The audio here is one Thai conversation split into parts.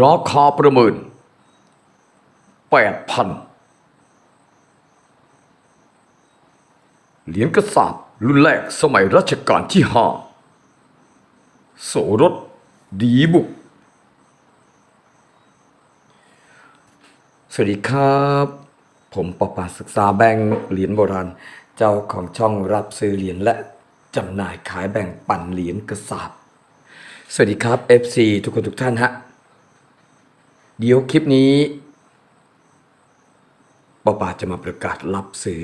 ราคาประเมินแปดพันเหรียญกระสาบรุ่นแรกสมัยรัชกาลที่ห้าโสรสดีบุก สวัสดีครับ ผมประปาศึกษาแบงค์เหรียญโบราณ เจ้าของช่องรับซื้อเหรียญและจำหน่ายขายแบ่งปั่นเหรียญกระสาบ สวัสดีครับ FC ทุกคนทุกท่านฮะ เดี๋ยวคลิปนี้ป้าป่าจะมาประกาศรับซื้อ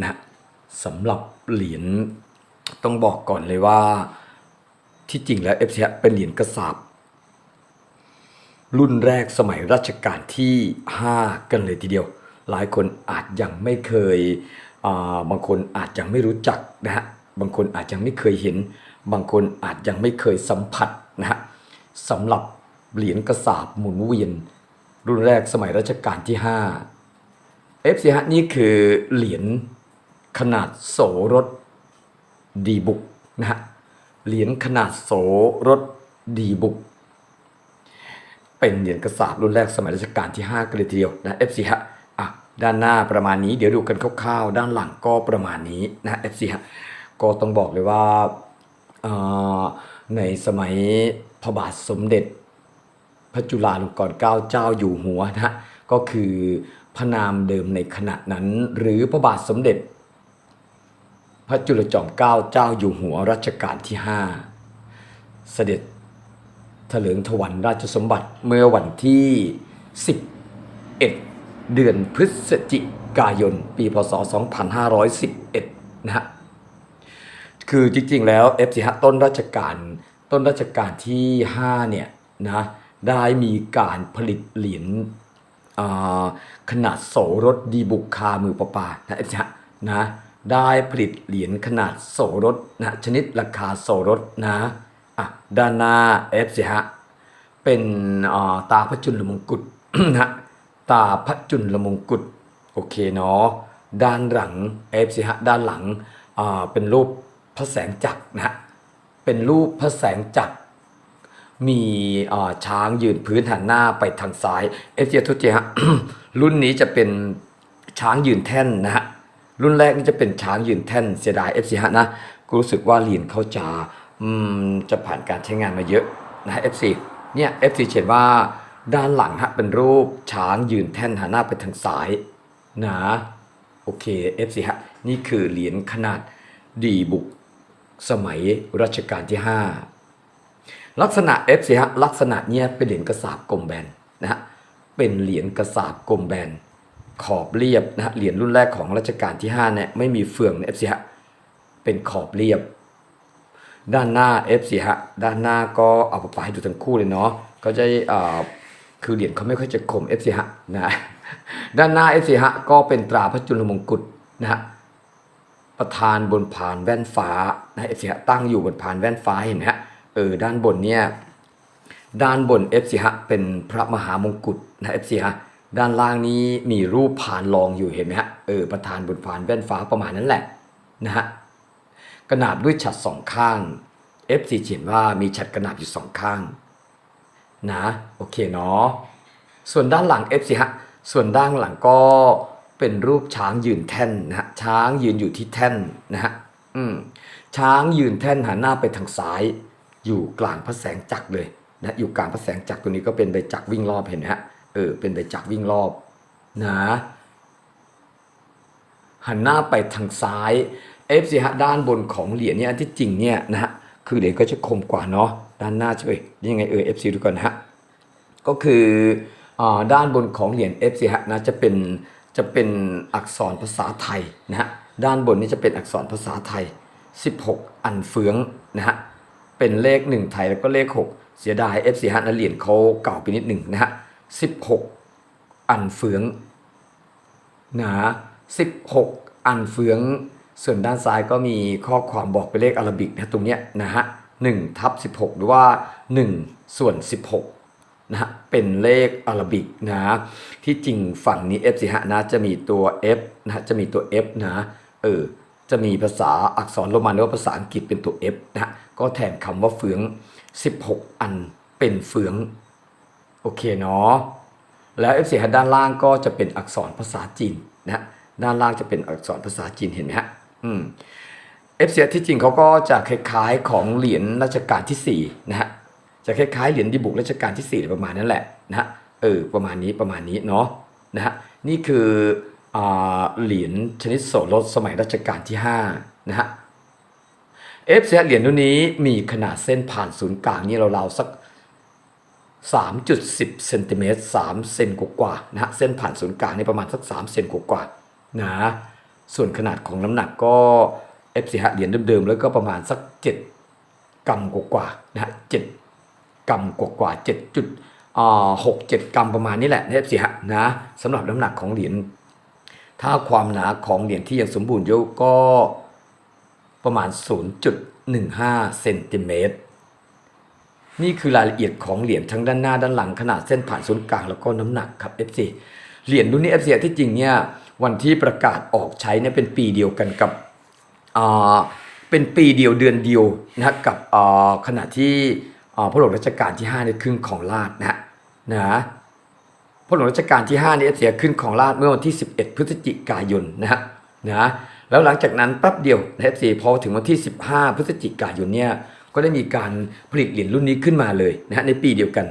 นะสำหรับเหรียญต้องบอกก่อนเลยว่าที่จริงแล้ว FC ฮะเป็นเหรียญกระสาบรุ่นแรกสมัยรัชกาลที่ 5 กันเลยทีเดียว หลายคนอาจยังไม่เคยาบางคนอาจยังไม่รู้จักนะฮะ บางคนอาจยังไม่เคยเห็น บางคนอาจยังไม่เคยสัมผัสนะฮะสำหรับ เหรียญกระสาบหมุนเวียน รุ่นแรกสมัยรัชกาลที่5 f อฮะนี่คือเหรียญขนาดโสรถดีบุกนะฮะเหรียญขนาดโสรถดีบุก เป็นเหรียญกระสาบรุ่นแรกสมัยรัชกาลที่5กันเลยทีเดียวนะ FC ฮะอะด้านหน้าประมาณนี้เดี๋ยวดูกันคร่าวๆ ด้านหลังก็ประมาณนี้นะ FC ฮะก็ต้องบอกเลยว่าอ่าในสมัยพระบาทสมเด็จ พระจุฬาลงกรณ์เกล้าเจ้าอยู่หัวนะฮะก็คือพระนามเดิมในขณะนั้น หรือพระบาทสมเด็จ พระจุลจอมเกล้าเจ้าอยู่หัวรัชกาลที่ 5 เสด็จถลิงถวันราชสมบัติเมื่อวันที่ 11 เดือนพฤศจิกายน ปีพศ 2511 นะฮะ คือจริงๆแล้วเอฟซีฮะต้นราชการต้นราชการที่ 5 เนี่ยนะ ได้มีการผลิตเหรียญขนาดโสรถดีบุกคามือประปานะเอฟซีฮะนะได้ผลิตเหรียญขนาดโสรถนะชนิดราคาโสรถนะอะด้านหน้าเอฟซีฮะเป็นตาพระจุลมงกุฎนะตาพระจุลมงกุฎโอเคเนาะด้านหลังเอฟซีฮะด้านหลังอ่าเป็นรูปพระแสงจักรนะเป็นรูปพระแสงจักร มีอ่อช้างยืนพื้นหันหน้าไปทางซ้ายเอฟเจทุเจฮะรุ่นนี้จะเป็นช้างยืนแท่นนะฮะรุ่นแรกนี่จะเป็นช้างยืนแท่นเสียดายเอฟซีฮะนะกูรู้สึกว่าเหรียญเขาจะจะผ่านการใช้งานมาเยอะนะเอฟซีเนี่ยเอฟซีเขียนว่าด้านหลังฮะเป็นรูปช้างยืนแท่นหันหน้าไปทางซ้ายนะโอเค FC ฮะนี่คือเหรียญขนาดดีบุกสมัยรัชกาลที่ 5 ลักษณะ FC ฮะลักษณะเนี้ยเป็นเหรียญกระสาบกลมแบนนะฮะเป็นเหรียญกระสาบกลมแบนขอบเรียบนะฮะเหรียญรุ่นแรกของรัชกาลที่5เนี่ยไม่มีเฟืองนะ FC ฮะเป็นขอบเรียบ ด้านหน้า FC ฮะด้านหน้าก็เอาไปให้ดูทั้งคู่เลยเนาะก็จะอ่าคือเหรียญเขาไม่ค่อยจะคม FC ฮะนะด้านหน้า FC ฮะก็เป็นตราพระจุลมงกุฎนะฮะประธานบนผานแว่นฟ้านะ FC ฮะตั้งอยู่บนผานแว่นฟ้าเห็นไหมฮะ เออด้านบนเนี่ยด้านบน FC ฮะเป็นพระมหามงกุฎนะ FC ฮะด้านล่างนี้มีรูปผานรองอยู่เห็นไหมฮะเออประธานบนผานแว่นฟ้าประมาณนั้นแหละนะฮะกระนาบด้วยฉัดสองข้าง F4 เขียนว่ามีฉัดกระนาบอยู่สองข้างนะโอเคเนาะส่วนด้านหลัง F4 ฮะส่วนด้านหลังก็เป็นรูปช้างยืนแท่นนะฮะช้างยืนอยู่ที่แท่นนะฮะอืมช้างยืนแท่นหันหน้าไปทางซ้าย อยู่กลางพระแสงจักรเลยนะอยู่กลางพระแสงจักรตัวนี้ก็เป็นใบจักรวิ่งรอบเห็นไหมฮะเออเป็นใบจักรวิ่งรอบนะหันหน้าไปทางซ้าย F สิฮะด้านบนของเหรียญเนี่ยอันที่จริงเนี่ยนะฮะคือเหรียญก็จะคมกว่าเนาะด้านหน้าจะเอ้ยยังไงเออ F ซีดูก่อนนะฮะก็คืออาด้านบนของเหรียญ F สิฮะนะจะเป็นจะเป็นอักษรภาษาไทยนะฮะด้านบนนี้จะเป็นอักษรภาษาไทย 16 อันเฟืองนะฮะ เป็นเลข 1 ไทยแล้วก็เลข 6 เสียดาย F สิฮะนะเหรียญเขาเก่าไปนิดหนึ่งนะฮะ16 อันเฟืองนะ16 อันเฟือง ส่วนด้านซ้ายก็มีข้อความบอกเป็นเลขอาราบิกนะตรงเนี้ยนะฮะ1ทับ16 หรือว่า 1 ส่วน 16นะฮะเป็นเลขอาราบิกนะที่จริงฝั่งนี้ F สิฮะนะจะมีตัว F นะะจะมีตัว F นะเออจะมีภาษาอักษรโรมันหรือว่าภาษาอังกฤษเป็นตัว F นะฮะ ก็แทนคำว่าเฟือง 16 อันเป็นเฟือง โอเคเนาะแล้ว F4 ด้านล่างก็จะเป็นอักษรภาษาจีนนะด้านล่างจะเป็นอักษรภาษาจีนเห็นไหมฮะอืม F4 ที่จริงเขาก็จะคล้ายๆของเหรียญรัชกาลที่4นะฮะจะคล้ายๆเหรียญดิบุกรัชกาลที่4ประมาณนั้นแหละนะฮะเออประมาณนี้ประมาณนี้เนาะนะฮะนี่คือเหรียญชนิดโสรถสมัยรัชกาลที่5นะฮะ F เหรียญรุ่นี้มีขนาดเส้นผ่านศูนย์กลางนี่ราวๆสัก 3.10เซนติเมตร3เซนกว่าๆนะฮะเส้นผ่านศูนย์กลางนี่ประมาณสัก 3 เซนกว่าๆนะส่วนขนาดของน้ำหนักก็ F เหรียญเดิมๆ แล้วก็ประมาณสัก 7กรัมกว่าๆนะฮะ7กรัมกว่าๆ7จุดอ่า6 7กรัมประมาณนี้แหละนะ F นะสำหรับน้ำหนักของเหรียญถ้าความหนาของเหรียญที่ยังสมบูรณ์อยู่ก็ ประมาณ 0.15เซนติเมตรนี่คือรายละเอียดของเหรียญทั้งด้านหน้าด้านหลังขนาดเส้นผ่านศูนย์กลางแล้วก็น้ำหนักครับ FC เหรียญรุ่นนี้ FC ที่จริงเนี่ยวันที่ประกาศออกใช้เนี่ยเป็นปีเดียวกันกับอ่าเป็นปีเดียวเดือนเดียวนะกับอ่าขณะที่อ่าพระหลวงรัชกาลที่5ในยขึ้นของราชนะนะพระหลวงรัชกาลที่5เนี่ย FC ขึ้นของราชเมื่อวันที่ 11 พฤศจิกายนนะฮะนะ แล้วหลังจากนั้นแป๊บเดียว FC พอถึงวันที่ 15 พฤศจิกายนเนี่ยก็ได้มีการผลิตเหรียญรุ่นนี้ขึ้นมาเลยนะฮะในปีเดียวกัน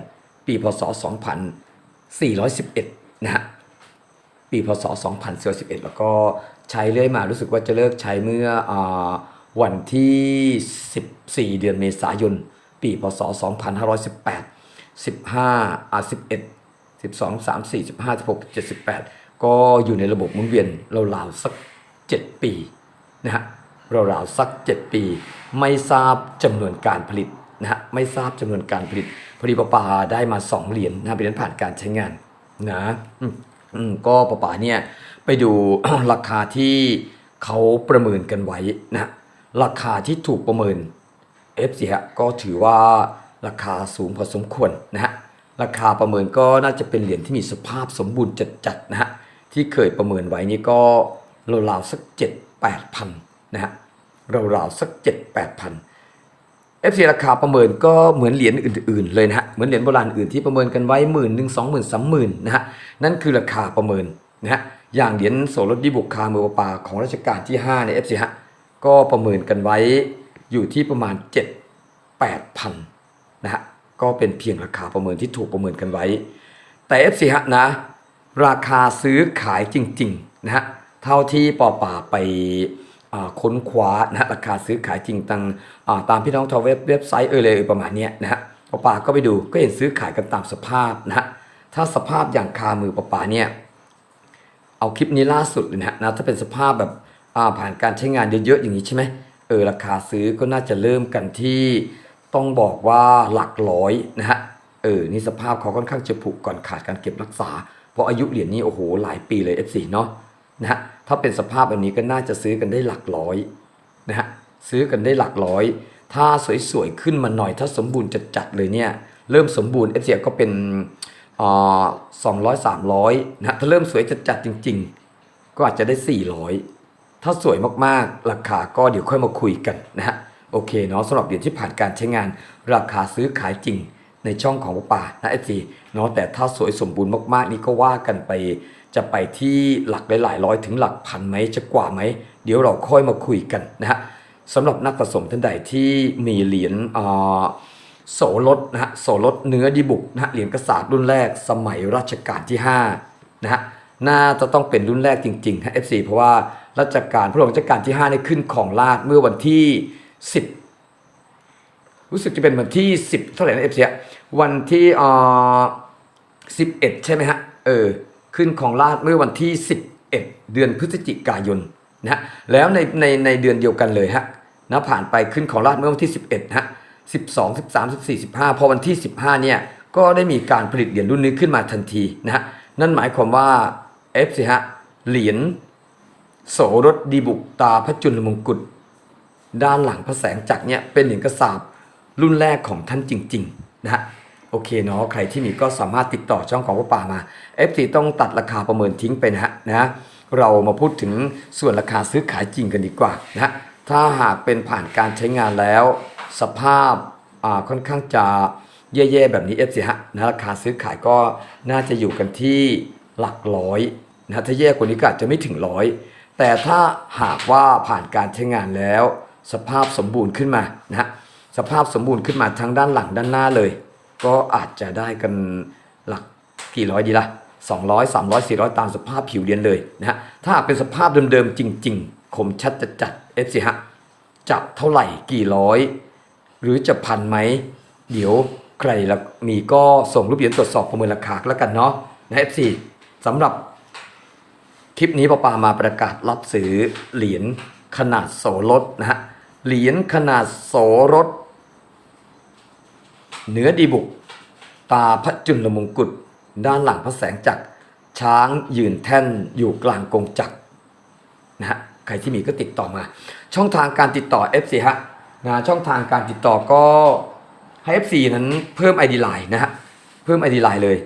ปีพศ 2411 นะฮะปีพศ 2411 แล้วก็ใช้เรื่อยมารู้สึกว่าจะเลิกใช้เมื่ออวันที่ 14 เดือนเมษายน ปีพศ 2518 15อ่า11 12 3 4 15 16 78 ก็อยู่ในระบบหมุนเวียนราวๆสัก 7 ปีนะฮะราวๆสัก 7 ปี ไม่ทราบจำนวนการผลิตนะฮะไม่ทราบจำนวนการผลิตพอดีปะปาได้มา 2 เหรียญนะเป็นเหรียญผ่านการใช้งานนะอืมก็ปะปาเนี่ยไปดูราคาที่เขาประเมินกันไว้นะราคาที่ถูกประเมิน F สิฮะก็ถือว่าราคาสูงพอสมควรนะฮะราคาประเมินก็น่าจะเป็นเหรียญที่มีสภาพสมบูรณ์จัดๆนะฮะที่เคยประเมินไว้นี่ก็ ราวๆสักเจ็ดแปดพันนะฮะราวๆสักเจ็ดแปดพัน FC ราคาประเมินก็เหมือนเหรียญอื่น ๆ เลยนะฮะเหมือนเหรียญโบราณอื่นที่ประเมินกันไว้หมื่นหนึ่งสองหมื่นสามหมื่นนะฮะนั่นคือราคาประเมินนะฮะอย่างเหรียญโสรถดิบุกคาเมือปาของรัชกาลที่5ใน FC ฮะก็ประเมินกันไว้อยู่ที่ประมาณ 7 8พันนะฮะก็เป็นเพียงราคาประเมินที่ถูกประเมินกันไว้ แต่ FC ฮะนะ ราคาซื้อขายจริง ๆ นะฮะ เท่าที่ปอป่าไปค้นคว้านะราคาซื้อขายจริงตังอ่าตามพี่น้องทาวเว็บเว็บไซต์เออเลยประมาณนี้นะฮะปอป่าก็ไปดูก็เห็นซื้อขายกันตามสภาพนะฮะถ้าสภาพอย่างคามือปอป่าเนี่ยเอาคลิปนี้ล่าสุดเลยนะฮะนะถ้าเป็นสภาพแบบผ่านการใช้งานเยอะๆอย่างนี้ใช่ไหมเออราคาซื้อก็น่าจะเริ่มกันที่ต้องบอกว่าหลักร้อยนะฮะเออนี่สภาพเขาค่อนข้างจะผุก่อนขาดการเก็บรักษา เพราะอายุเหรียญนี้โอ้โหหลายปีเลย F4 เนาะนะฮะ ถ้าเป็นสภาพแบบนี้ก็น่าจะซื้อกันได้หลักร้อยนะฮะซื้อกันได้หลักร้อย ถ้าสวยๆขึ้นมาหน่อย ถ้าสมบูรณ์จัดๆเลยเนี่ยเริ่มสมบูรณ์ F4 ก็เป็นอ่าสองร้อยสามร้อยนะถ้าเริ่มสวยจัดๆจริง ๆ ก็อาจจะได้ 400 ถ้าสวยมากๆ ราคาก็เดี๋ยวค่อยมาคุยกันนะฮะโอเคเนาะสำหรับเหรียญที่ผ่านการใช้งาน ราคาซื้อขายจริงในช่องของป่านะเอฟซีเนาะแต่ถ้าสวยสมบูรณ์มากๆ นี่ก็ว่ากันไป จะไปที่หลักหลายร้อยถึงหลักพันไหมจะกว่าไหม เดี๋ยวเราค่อยมาคุยกันนะฮะสำหรับนักผสมท่านใดที่มีเหรียญอโสรถนะฮะโสรถเนื้อดีบุกนะฮะเหรียญกระสาบรุ่นแรกสมัยรัชกาลที่5นะฮะน่าจะต้องเป็นรุ่นแรกจริงๆฮะ FC เพราะว่ารัชกาลพระองค์รัชกาลที่5ได้ขึ้นของราชเมื่อวันที่ 10 รู้สึกจะเป็นวันที่ 10 เท่าไหร่นะ FC อะวันที่อ่า11 ใช่ไหมฮะเออ ขึ้นของราชเมื่อวันที่ 11 เดือนพฤศจิกายนนะฮะแล้วในในในเดือนเดียวกันเลยฮะนะผ่านไปขึ้นของราชเมื่อวันที่ 11ฮะ12 13 14 15 พอวันที่ 15เนี่ยก็ได้มีการผลิตเหรียญรุ่นนี้ขึ้นมาทันทีนะฮะนั่นหมายความว่า F สิฮะเหรียญโสรถดีบุกตาพระจุลมงกุฎด้านหลังพระแสงจักรเนี่ยเป็นเหรียญกระสาบรุ่นแรกของท่านจริงๆนะฮะ โอเคเนาะใครที่มีก็สามารถติดต่อช่องของพระป่ามา F4 ต้องตัดราคาประเมินทิ้งไปนะฮะนะเรามาพูดถึงส่วนราคาซื้อขายจริงกันดีกว่านะถ้าหากเป็นผ่านการใช้งานแล้ว สภาพอ่าค่อนข้างจะแย่ๆแบบนี้เอฟซีฮะนะราคาซื้อขายก็น่าจะอยู่กันที่หลักร้อยนะถ้าแย่กว่านี้ก็อาจจะไม่ถึงร้อยแต่ถ้าหากว่าผ่านการใช้งานแล้ว สภาพสมบูรณ์ขึ้นมานะสภาพสมบูรณ์ขึ้นมาทั้งด้านหลังด้านหน้าเลย ก็อาจจะได้กันหลักกี่ร้อยดีละ200 300 400 ตามสภาพผิวเรียนเลยนะฮะถ้าเป็นสภาพเดิมๆ จริง ๆ คมชัดจัดจัดเอฟซีฮะจะเท่าไหร่กี่ร้อย หรือจะพันไหม เดี๋ยวใครละมีก็ส่งรูปเหรียญตรวจสอบประเมินราคาแล้วกันเนาะนะ F4 สำหรับคลิปนี้ปาปามาประกาศรับซื้อเหรียญขนาดโสรถนะฮะเหรียญขนาดโสรถ เหนือดีบุก ตาพระจุลมงกุฎด้านหลังพระแสงจักรช้างยืนแท่นอยู่กลางกงจักรนะฮะใครที่มีก็ติดต่อมา ช่องทางการติดต่อ FC ฮะนะช่องทางการติดต่อก็ให้ FC นั้นเพิ่ม ID Line นะฮะเพิ่ม ID Line เลย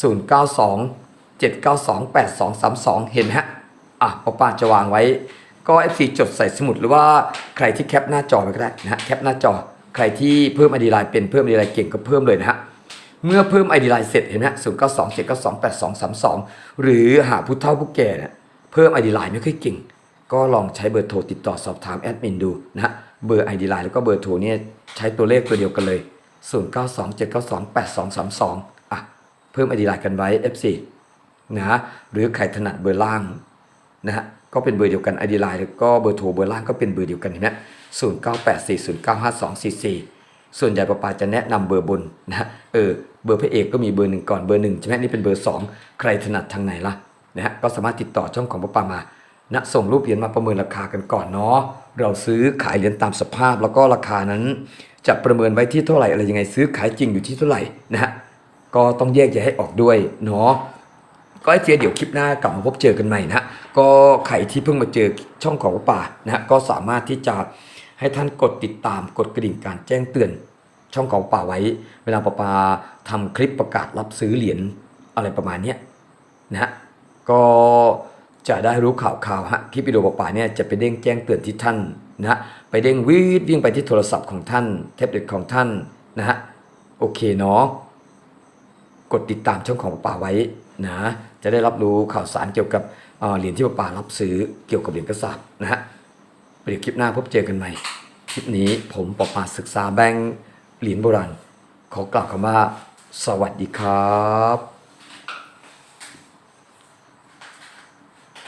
092 792 8232 เห็นไหมฮะอะปอปาจะวางไว้ก็ FC จดใส่สมุดหรือว่าใครที่แคปหน้าจอไปก็ได้นะฮะแคปหน้าจอ ใครที่เพิ่ม ID Line เป็นเพิ่ม ID Line เก่งก็เพิ่มเลยนะฮะเมื่อเพิ่ม ID Line เสร็จเห็นไหมศูนย์เก้าสองเจ็ดเก้าสองแปดสองสามสองหรือหาผู้เฒ่าผู้แก่เนี่ยเพิ่ม ID Line ไม่ค่อยเก่ง ก็ลองใช้เบอร์โทรติดต่อสอบถามแอดมินดูนะฮะเบอร์ ID Line แล้วก็เบอร์โทรเนี่ยใช้ตัวเลขตัวเดียวกันเลย0 9 2 7 9 2 8 2 3 2อะเพิ่ม ID Line กันไว้ F4 นะฮะหรือใครถนัดเบอร์ล่างนะฮะ ก็เป็นเบอร์เดียวกัน ID Line แล้วก็เบอร์โทรเบอร์ล่างก็เป็นเบอร์เดียวกันเห็นไหม0 9 8 4 0 9 5 2 4 4ส่วนใหญ่ปาปาจะแนะนำเบอร์บนนะเออเบอร์พระเอกก็มีเบอร์หนึ่งก่อนเบอร์หนึ่งใช่ไหมนี่เป็นเบอร์สองใครถนัดทางไหนล่ะนะฮะก็สามารถติดต่อช่องของปาปามานะส่งรูปเหรียญมาประเมินราคากันก่อนเนาะเราซื้อขายเหรียญตามสภาพแล้วก็ราคานั้นจะประเมินไว้ที่เท่าไหร่อะไรยังไงซื้อขายจริงอยู่ที่เท่าไหร่นะฮะก็ต้องแยกแยะให้ออกด้วยเนาะ ก็ไอเจียเดี๋ยวคลิปหน้ากลับมาพบเจอกันใหม่นะฮะก็ใครที่เพิ่งมาเจอช่องของป่านะฮะก็สามารถที่จะให้ท่านกดติดตามกดกระดิ่งการแจ้งเตือนช่องของป่าไว้ เวลาป่าปาทำคลิปประกาศรับซื้อเหรียญอะไรประมาณนี้นะฮะก็จะได้รู้ข่าวข่าวฮะคลิปวิดีโอป่าเนี่ยจะไปเด้งแจ้งเตือนที่ท่านนะฮะไปเด้งวีดวิ่งไปที่โทรศัพท์ของท่านแท็บเล็ตของท่านนะฮะโอเคเนาะกดติดตามช่องของป่าไว้ นะจะได้รับรู้ข่าวสารเกี่ยวกับเหรียญที่ป่ารับซื้อเกี่ยวกับเหรียญกระสาบนะฮะเดี๋ยวคลิปหน้าพบเจอกันใหม่ คลิปนี้ผมปอปาศึกษาแบงค์เหรียญโบราณขอกล่าวคำว่า สวัสดีครับ